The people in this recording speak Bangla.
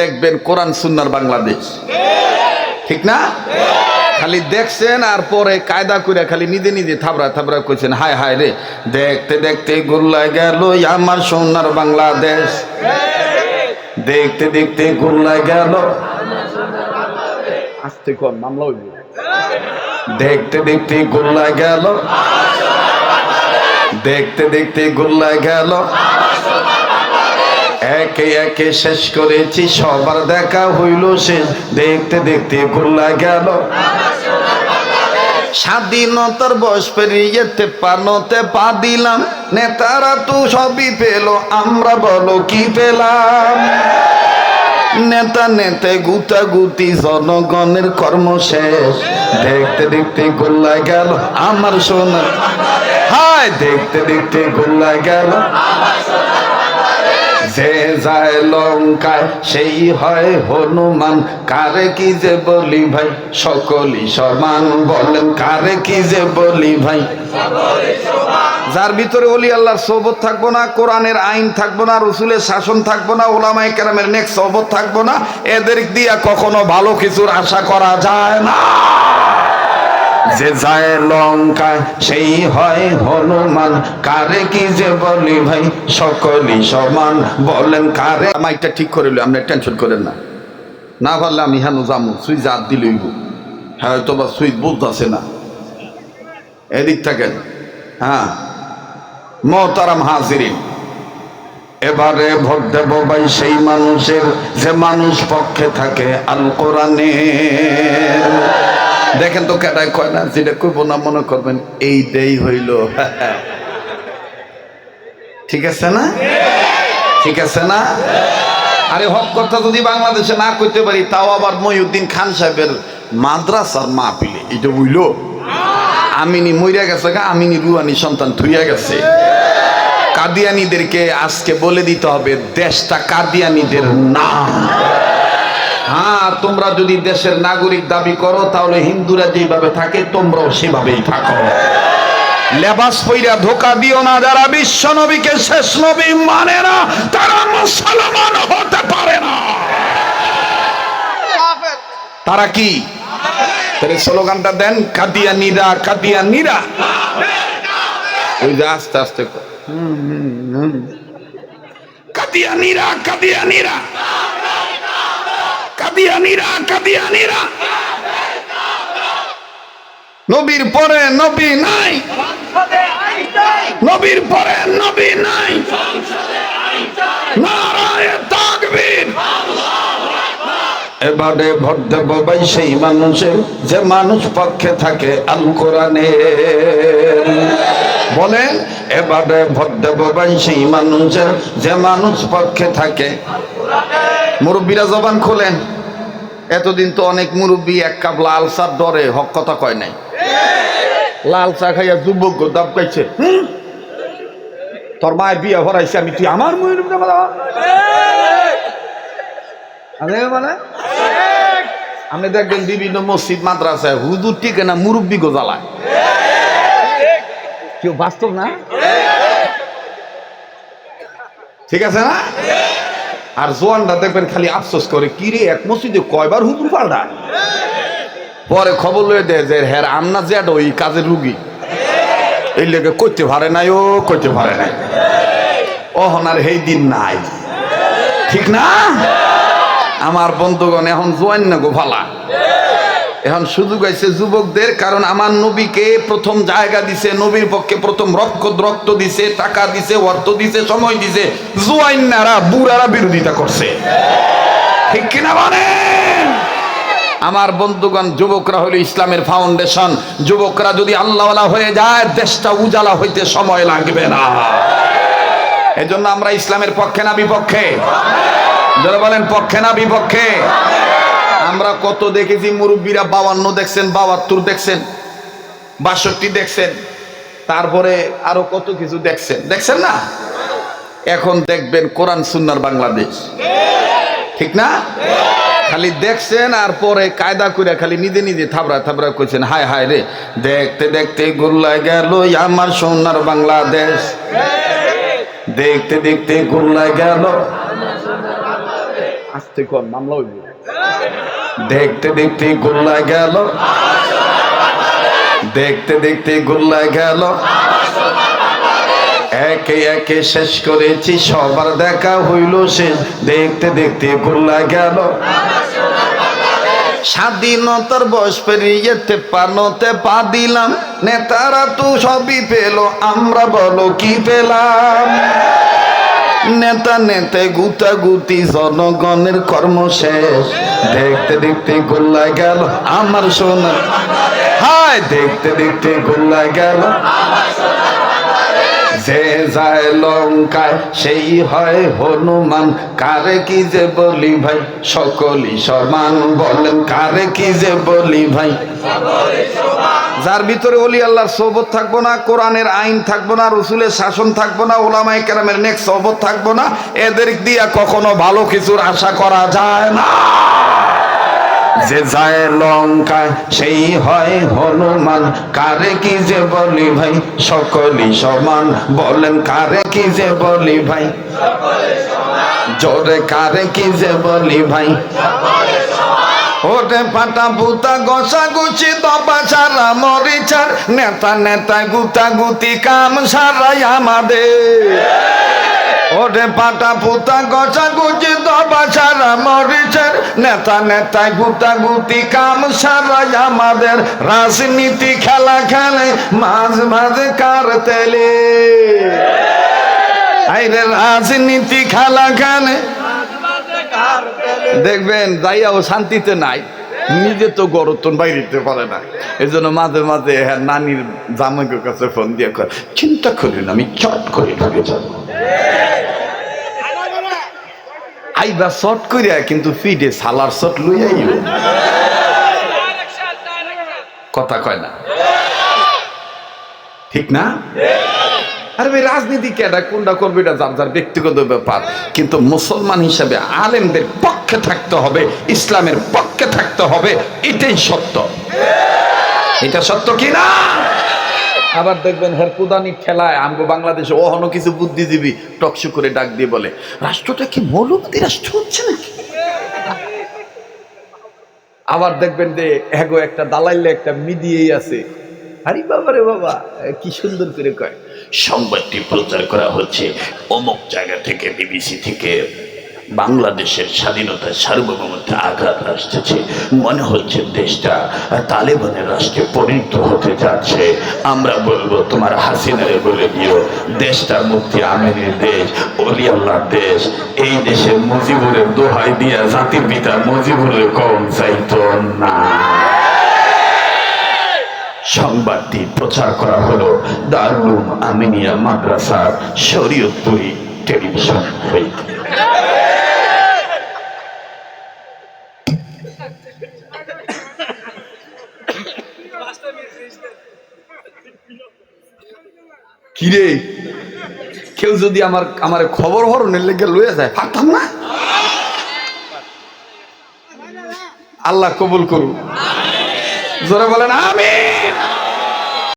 দেখবেন কোরআন সুন্নার বাংলাদেশ। ঠিক না? খালি দেখছেন আর পরে কায়দা করে খালি নিজে নিজে থাবড়া থাবড়া করছেন হায় হায় রে। দেখতে দেখতে গোল্লায় গেল আমার সোনার বাংলাদেশ। দেখতে দেখতে গোল্লায় গেল। আসতে কর, মামলা হইব। দেখতে দেখতে গোল্লায় গেল। দেখতে দেখতে গোল্লায় গেল। একে একে শেষ করেছি, সবার দেখা হইল শেষ। দেখতে দেখতে গোল্লা গেল। স্বাধীনতার বয়স পেরিয়েতে পানতে পা দিলাম নেতারা তো সবই পেল, আমরা বলো কি পেলাম? নেতা নেতে গুতা গুতি জনগণের কর্ম শেষ দেখতে দেখতে গোল্লা গেল, আমার সোনা। হায়, দেখতে দেখতে গোল্লা গেল। যে যায় লঙ্কায়, সেই হয় হনুমান। কারে কি যে বলি ভাই? সকলই সমান বলেন, কারে কি যে বলি ভাই? যার ভিতরে অলি আল্লাহর সোবত থাকব না, কোরআনের আইন থাকব না, রসুলের শাসন থাকব না ওলামাই কেরামের নেক্সট সোবত থাকব না, এদের দিয়া কখনো ভালো কিছুর আশা করা যায় না। যে যায় লঙ্কায় সেই হয় হনুমান। কারে কি যে বলি ভাই সকলই সমান। বলেন কারে? মাইকটা ঠিক করে লো আপনি টেনশন করেন না। না পারলে আমি হেন জামু সুই জাত দিলইব হ্যাঁ হয়তো বা সুই বলতেছে না। এদিক থাকেন। হ্যাঁ। মহতারাম হাজিরিন। এবারে ভোট দেব ভাই সেই মানুষের যে মানুষ পক্ষে থাকে আল কোরআনে দেখেন তো কেটায় কয় না, যেটা করব না মনে করবেন, এই দেই হইল। ঠিক আছে না? ঠিক আছে না? আরে হক কথা যদি বাংলাদেশে না করতে পারি, তাও আবার মহিউদ্দিন খান সাহেবের মাদ্রাসার মা পিলে এটা বুঝলো আমিনি মইরা গেছে গা, আমিনি রুয়ানি সন্তান থুইয়া গেছে। কাদিয়ানিদেরকে আজকে বলে দিতে হবে, দেশটা কাদিয়ানিদের নাম। হ্যাঁ তোমরা যদি দেশের নাগরিক দাবি করো, তাহলে হিন্দুরা যেভাবে থাকে, তোমরাও সেভাবেই থাকো। লেবাস পইরা ধোকা দিও না, যারা বিশ্ব নবীকে শেষ নবী মানে না, তারা মুসলমান হতে পারে না। তারা কি? তাহলে স্লোগানটা দেন, কাদিয়া নিরা কাদিয়া নিরা। ওই যে আস্তে আস্তে। কাদিয়া নিরা কাদিয়া নিরা। কাদিয়ানিরা কাদিয়ানিরা। নবীর পরে নবী নাই। নবীর পরে নবী নাই। এবারে ভোট দেব ভাই সেই মানুষের, যে মানুষ পক্ষে থাকে আল কোরআনে বলেন, এবারে ভোট দেব ভাই সেই মানুষের, যে মানুষ পক্ষে থাকে। মুরব্বীরা জবান খোলেন। এতদিন তো অনেক মুরব্বী এক কাপ লাল চার ডরে হক কথা কয় নাই। লাল চা খাইয়া যুবক দাব খাইছে তোর মায়ের বিয়ে ভরাইছে আমি তুই আমার মুয়ের আপনি দেখবেন বিভিন্ন মসজিদ, মাদ্রাসায় হুদুর টিকে না, মুরব্বী গোজালায়। কেউ বাস্তব না? ঠিক আছে না? আর জোয়ানরা দেখবেন খালি আফসোস করে কিরে এক মসজিদে কয়বার হুজুর পাল্টায় পরে খবর লয়ে দেয় যে হ্যাঁ আমনা জ্যাড ওই কাজের রুগী। এই লেগে করতে পারে নাই ও করতে পারে নাই। অহনার সেই দিন নাই। ঠিক না? আমার বন্ধুগণ, এখন জোয়ান না গো ভালা। এখন সুযোগ আছে যুবকদের, কারণ আমার নবীকে প্রথম জায়গা দিছে, নবীর পক্ষে প্রথম রক্ত রক্ত দিছে, টাকা দিছে, অর্থ দিছে, সময় দিছে। জুয়াইনারা বুড়ারা বিরোধিতা করছে। ঠিক কিনা বলেন? আমার বন্ধুগণ, যুবকরা হলো ইসলামের ফাউন্ডেশন যুবকরা যদি আল্লাহওয়ালা হয়ে যায়, দেশটা উজালা হইতে সময় লাগবে না। এজন্য আমরা ইসলামের পক্ষে না বিপক্ষে? যারা বলেন, পক্ষে না বিপক্ষে? আমরা কত দেখেছি, মুরব্বীরা বাউান্ন দেখছেন বাহাত্তর দেখছেন, বাষট্টি দেখছেন, তারপরে আরও কত কিছু দেখছেন। দেখছেন না? এখন দেখবেন কোরআন সুন্নার বাংলাদেশ। ঠিক না? খালি দেখছেন আর পরে কায়দা করে খালি নিজে নিজে থাবড়া থাবড়া করছেন হায় হায় রে, দেখতে দেখতে গোল্লায় গেল আমার সোনার বাংলাদেশ। দেখতে দেখতে গোল্লায় গেল। আসতে কর, মামলা হইব। দেখতে দেখতে গোল্লা গেল। দেখতে দেখতে গোল্লা গেল। একে একে শেষ করেছি, সবার দেখা হইল শেষ। দেখতে দেখতে গোল্লা গেল। স্বাধীনতার বয়স পেরিয়েতে পানতে পা দিলাম নেতারা তো সবই পেল, আমরা বলো কি পেলাম? নেতা নেতে গুতা গুতি জনগণের কর্ম শেষ দেখতে দেখতে গোল্লা গেল আমার সোনা। হায়, দেখতে দেখতে গোল্লা গেল যে যায় লঙ্কায়, সেই হয় হনুমান। কারে কি যে বলি ভাই সকলই সমান বলেন। কারে কি যে বলি ভাই? যার ভিতরে অলি আল্লাহর সবত থাকব না, কোরআনের আইন থাকব না, রসুলের শাসন থাকব না ওলামাই কেরামের নেক সবত থাকব না, এদের দিয়া কখনো ভালো কিছুর আশা করা যায় না। যে যায় লঙ্কায় সেই হয় হনুমান। কারে কি যে বলি ভাই, সকলই সমান। বলেন কারে কি যে বলি ভাই? জোরে কারে কি যে বলি ভাই? ওরে পাটা পুতা গসা গুচি দপা ছাড়া মরিচার। নেতা নেতা গুতা গুতি কাম সারাই আমাদের। ওরে পাটা পুতা গসা গুচি দপা ছাড়া মরিচার। নেতা নেতা গুতা গুতি কাম সারাই আমাদের। রাজনীতি খেলা খেলে মাঝ মাঝে কার তেলে। আইরে রাজনীতি খেলা খেলে দেখবেন যাইয়াও শান্তিতে নাই। নিজে তো গরতন বাইরিতে পারে না। এই জন্য মাঝে মাঝে হ্যাঁ নানির জামাইকের কাছে ফোন দিয়ে চিন্তা করেন আমি চট করে ঢুকে যাব। আইবা শট করিয়া কিন্তু ফিডে সালার শট লই আইও। কথা কয় না। ঠিক না? আরে ভাই, রাজনীতি কেডা কোনটা করবে এটা যার যার ব্যক্তিগত ব্যাপার। কিন্তু মুসলমান হিসাবে আলেমদের পক্ষে থাকতে হবে, ইসলামের পক্ষে থাকতে হবে, এটাই সত্য। এটা সত্য কি না? আবার দেখবেন হেরকুদানি খেলায় আমগো বাংলাদেশে ওহনো কিছু বুদ্ধিজীবী টকশো করে ডাক দিয়ে বলে, রাষ্ট্রটা কি মৌলবাদী রাষ্ট্র হচ্ছে নাকি? আবার দেখবেন যে এগো একটা দালাইলে একটা মিডিয়েই আছে। আরে বাবা রে বাবা কি সুন্দর করে কয়। সংবাদটি প্রচার করা হচ্ছে অমুক জায়গা থেকে, বিবিসি থেকে। বাংলাদেশের স্বাধীনতা সার্বভৌমত্বে আঘাত আসতেছে। মনে হচ্ছে দেশটা তালেবানের রাষ্ট্রে পরিণত হতে যাচ্ছে। আমরা বলব, তোমার হাসিনারে বলে দিও, দেশটা মুক্তি আমিনের দেশ অলি আল্লাহর দেশ। এই দেশে মুজিবুরের দোহাই দিয়া জাতির পিতা মুজিবুরের কম চাইতো না। সংবাদটি প্রচার করা হলো দারুম আমিনিয়া মাদ্রাসার শরীয়তপুরি টেলিভিশন হইতে। কিরে? কেউ যদি আমার আমার খবর হরণের লেগে লয়ে যায় পারতাম না? আল্লাহ কবুল করুন জোরে বলেন, আমিন।